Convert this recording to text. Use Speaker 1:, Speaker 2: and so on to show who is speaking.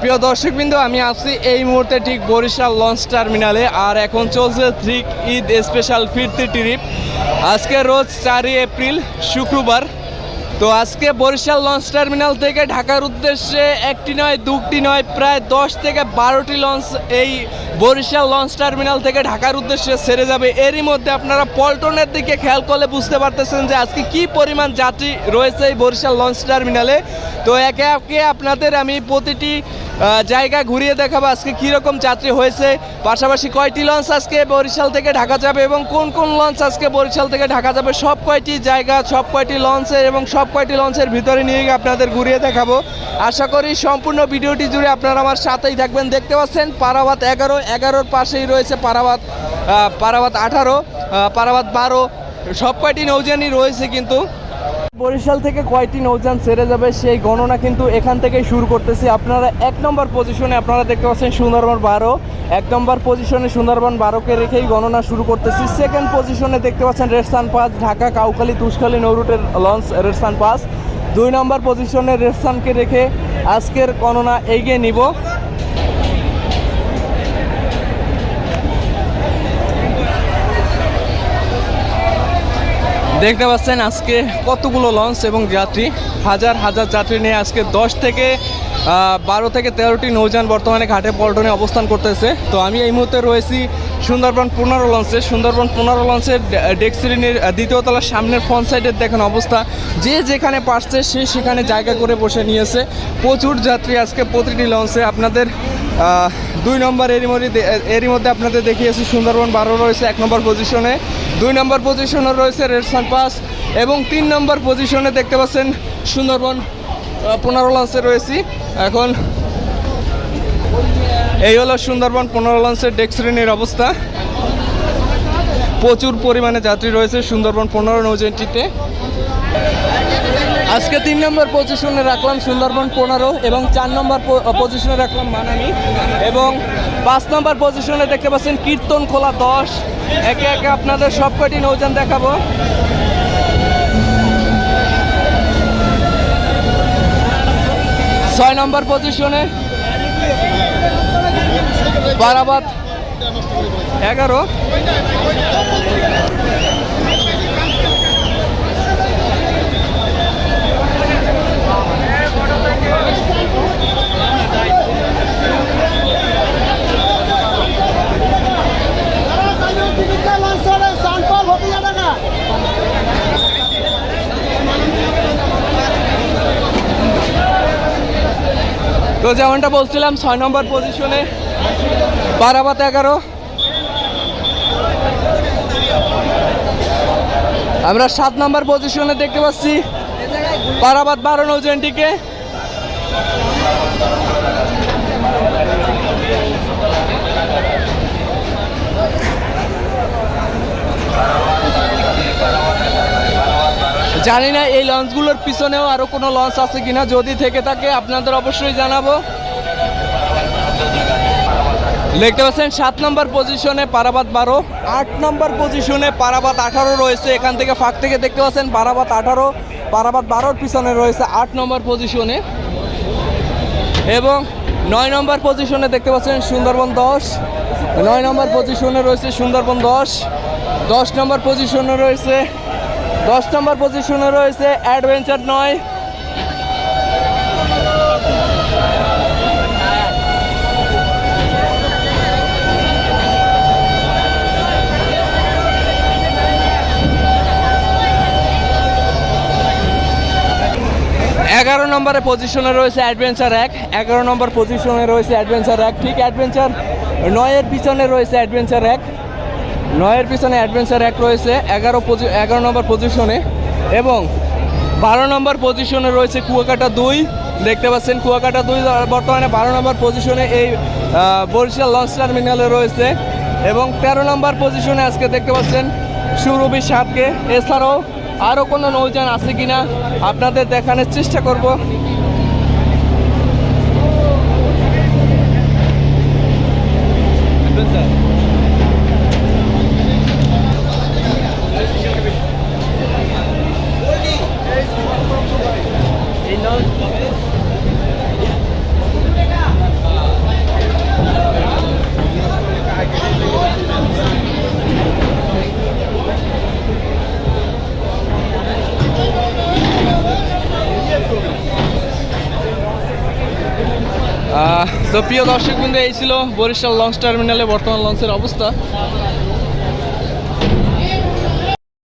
Speaker 1: প্রিয় দর্শকবৃন্দ, আমি আছি এই মুহূর্তে ঠিক বরিশাল লঞ্চ টার্মিনালে আর এখন চলছে থ্রিক ঈদ স্পেশাল ফিরতি ট্রিপ আজকে রোজ চারই এপ্রিল, শুক্রবার। তো আজকে বরিশাল লঞ্চ টার্মিনাল থেকে ঢাকার উদ্দেশ্যে একটি নয়, দুটি নয়, প্রায় দশ থেকে বারোটি লঞ্চ এই বরিশাল লঞ্চ টার্মিনাল থেকে ঢাকার উদ্দেশ্যে ছেড়ে যাবে। এরই মধ্যে আপনারা পল্টনের দিকে খেয়াল করলে বুঝতে পারতেছেন যে আজকে কি পরিমাণ যাত্রী রয়েছে এই বরিশাল লঞ্চ টার্মিনালে। তো একে একে আপনাদের আমি প্রতিটি জায়গা ঘুরিয়ে দেখাবো আজকে কীরকম যাত্রী হয়েছে। পাশাপাশি কয়টি লঞ্চ আজকে বরিশাল থেকে ঢাকা যাবে এবং কোন কোন লঞ্চ আজকে বরিশাল থেকে ঢাকা যাবে। সব কয়টি জায়গা, সব কয়টি লঞ্চের এবং সব কয়টি লঞ্চের ভিতরে নিয়ে আপনাদের ঘুরিয়ে দেখাবো। আশা করি সম্পূর্ণ ভিডিওটি জুড়ে আপনারা আমার সাথেই থাকবেন। দেখতে পাচ্ছেন পারাবাত এগারো এগারোর পাশেই রয়েছে পারাবাত আহ, পারাবাত আঠারো আহ, পারাবাত বারো। সব কয়টি নৌজানই রয়েছে কিন্তু। বরিশাল থেকে কয়টি নৌযান ছেড়ে যাবে সেই গণনা কিন্তু এখান থেকেই শুরু করতেছি। আপনারা এক নম্বর পজিশনে আপনারা দেখতে পাচ্ছেন সুন্দরবন বারো। এক নম্বর পজিশনে সুন্দরবন বারোকে রেখেই গণনা শুরু করতেছি। সেকেন্ড পজিশনে দেখতে পাচ্ছেন রেডসান পাস ঢাকা কাউখালী তুষখালী নৌরুটের লঞ্চ রেডসান পাস দুই নম্বর পজিশনে রেডসানকে রেখে আজকের গণনা এগিয়ে নিব। দেখতে পাচ্ছেন আজকে কতগুলো লঞ্চ এবং যাত্রী? হাজার হাজার যাত্রী নিয়ে আজকে দশ থেকে বারো থেকে তেরোটি নৌযান বর্তমানে ঘাটে পল্টনে অবস্থান করতেছে। তো আমি এই মুহূর্তে রয়েছি সুন্দরবন পনেরো লঞ্চে সুন্দরবন পনেরো লঞ্চের ডেক শ্রেণির দ্বিতীয় তলার সামনের ফ্রন্ট সাইডের দেখেন অবস্থা। যে যেখানে পারছে, সে সেখানে জায়গা করে বসে নিয়েছে। প্রচুর যাত্রী আজকে প্রতিটি লঞ্চে আপনাদের দুই নম্বর এরই মধ্যে এরই মধ্যে আপনাদের দেখিয়েছি, সুন্দরবন বারো রয়েছে এক নম্বর পজিশনে দুই নম্বর পজিশনে রয়েছে রেড সান পাস এবং তিন নম্বর পজিশনে দেখতে পাচ্ছেন সুন্দরবন পনেরো লঞ্চে রয়েছি। এখন এই হলো সুন্দরবন পনেরো লঞ্চের ডেক শ্রেণির অবস্থা। প্রচুর পরিমাণে যাত্রী রয়েছে সুন্দরবন পনেরো নৌজেনটিতে আজকে তিন নম্বর পজিশনে রাখলাম সুন্দরবন পনেরো এবং চার নম্বর পজিশনে রাখলাম মানামি এবং পাঁচ নম্বর পজিশনে দেখতে পাচ্ছেন কীর্তন খোলা দশ। একে একে আপনাদের সব কয়টি নৌযান দেখাবো। ছয় নম্বর পজিশনে বারাবাদ এগারো। তো যেমনটা বলছিলাম, ছয় নম্বর পজিশনে বারাবাত এগারো। আমরা সাত নম্বর পজিশনে দেখতে পাচ্ছি বারাবাদ বারো নৌজেনটিকে। জানি না এই লঞ্চগুলোর পিছনেও আরও কোনো লঞ্চ আছে কিনা, যদি থেকে থাকে আপনাদের অবশ্যই জানাব। দেখতে পাচ্ছেন, সাত নম্বর পজিশনে পারাবাত বারো, আট নম্বর পজিশনে পারাবাত আঠারো রয়েছে, এখান থেকে ফাঁক থেকে দেখতে পাচ্ছেন, পারাবাত আঠারো, পারাবাত বারোর পিছনে রয়েছে আট নম্বর পজিশনে। এবং নয় নম্বর পজিশনে দেখতে পাচ্ছেন, সুন্দরবন দশ, নয় নম্বর পজিশনে রয়েছে সুন্দরবন দশ দশ নম্বর পজিশনে রয়েছে দশ নম্বর পজিশনে রয়েছে অ্যাডভেঞ্চার নয়। এগারো নম্বরে পজিশনে রয়েছে অ্যাডভেঞ্চার এক। এগারো নম্বর পজিশনে রয়েছে অ্যাডভেঞ্চার এক। ঠিক অ্যাডভেঞ্চার নয়ের পিছনে রয়েছে অ্যাডভেঞ্চার এক। নয়ের পিছনে অ্যাডভেঞ্চার এক রয়েছে এগারো এগারো নম্বর পজিশনে এবং বারো নম্বর পজিশনে রয়েছে কুয়াকাটা দুই। দেখতে পাচ্ছেন কুয়াকাটা দুই বর্তমানে বারো নম্বর পজিশনে এই বরিশাল লঞ্চ টার্মিনালে রয়েছে এবং তেরো নম্বর পজিশনে আজকে দেখতে পাচ্ছেন সুরভি সাতকে। এছাড়াও আরও কোনো নৌযান আছে কি না আপনাদের দেখানোর চেষ্টা করব। আহ, তো প্রিয় দর্শক এই ছিল বরিশাল লঞ্চ টার্মিনালে বর্তমান লঞ্চের অবস্থা।